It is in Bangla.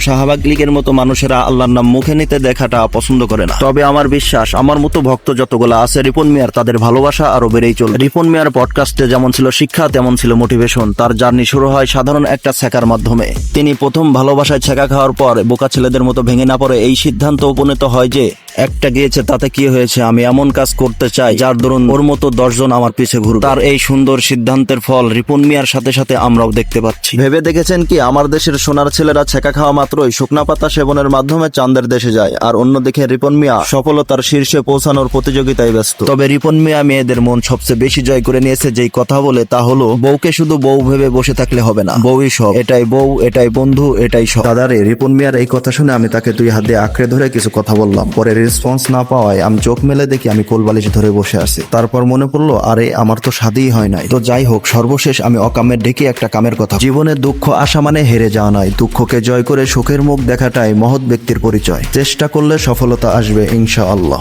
শাহবাগ লীগের মতো মানুষেরা আল্লাহর নাম মুখে নিতে দেখাটা পছন্দ করে না। তবে আমার বিশ্বাস, আমার মতো ভক্ত যতগুলো আছে, রিপন মিয়ার তাদের ভালোবাসা আরও বেড়েই চলবে। রিপন মিয়ার পডকাস্টে যেমন ছিল শিক্ষা, তেমন ছিল মোটিভেশন তার জার্নি শুরু হয় সাধারণ একটা ছেকার মাধ্যমে। তিনি প্রথম ভালোবাসায় ছেকা খাওয়ার পর বোকা ছেলেদের মতো ভেঙে না পড়ে এই সিদ্ধান্ত উপনীত হয় যে একটা গিয়েছে তাতে কি হয়েছে? আমি এমন কাজ করতে চাই যার দরুন ওর মতো দশজন আমার পিছে ঘুরবে। তার এই সুন্দর সিদ্ধান্তের ফল রিপন মিয়ার সাথে সাথে আমরাও দেখতে পাচ্ছি। ভেবে দেখেছেন কি আমার দেশের সোনার ছেলেরা ছেকা খাওয়া মাত্রই শুকনা পাতা সেবনের মাধ্যমে চাঁদের দেশে যায় আর অন্যদিকে রিপন মিয়া সফলতার শীর্ষে পৌঁছানোর প্রতিযোগিতায় ব্যস্ত। তবে রিপন মিয়া মেয়েদের মন সবচেয়ে বেশি জয় করে নিয়েছে যেই কথা বলে তা হলো বউকে শুধু বউ ভেবে বসে থাকলে হবে না। বউই সব। এটাই বউ এটাই বন্ধু এটাই সব। দাদারে রিপন মিয়ার এই কথা শুনে আমি তাকে দুই হাত দিয়ে আঁকড়ে ধরে কিছু কথা বললাম। পরে রেসপন্স না পাওয়ায় আমি চোখ মেলে দেখি আমি কোলবালিশ ধরে বসে আছি। তারপর মনে পড়ল, আরে, আমার তো স্বাদই হয় নাই। তো যাই হোক, সর্বশেষ আমি অকামে ডেকে একটা কামের কথা। জীবনে দুঃখ আসা মানে হেরে যাওয়া নয়। দুঃখকে জয় করে সুখের মুখ দেখাটাই মহৎ ব্যক্তির পরিচয়। চেষ্টা করলে সফলতা আসবে, ইনশাআল্লাহ।